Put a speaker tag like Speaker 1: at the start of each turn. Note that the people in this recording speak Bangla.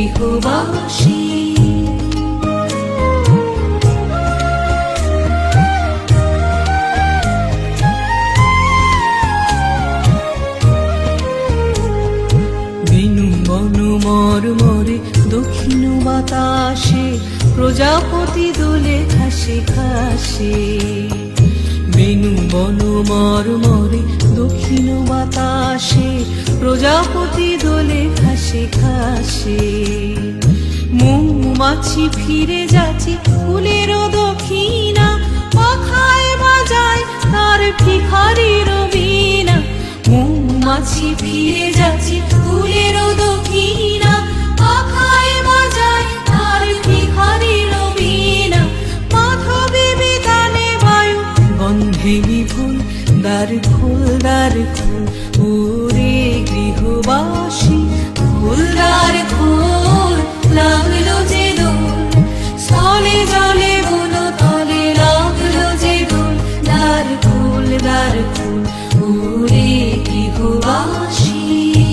Speaker 1: ওরে গৃহবাসী বিনু বনু মর মরে দক্ষিণ বাতাসে, প্রজাপতি দোলে খাসে খাসে বেনু বনু মর মরে দক্ষিণ বাতাসে, প্রজাপতি দোলে ঘাসে ঘাসে। মৌমাছি ফিরে যাচ্ছে ফুলেরও দক্ষিণা। পাখায় বাজায় তার ভিখারিরও বিনা মৌমাছি ফিরে যাচ্ছে ফুলেরও দক্ষিণা। পাখায় বাজায় তার ভিখারিরও বিনা গন্ধে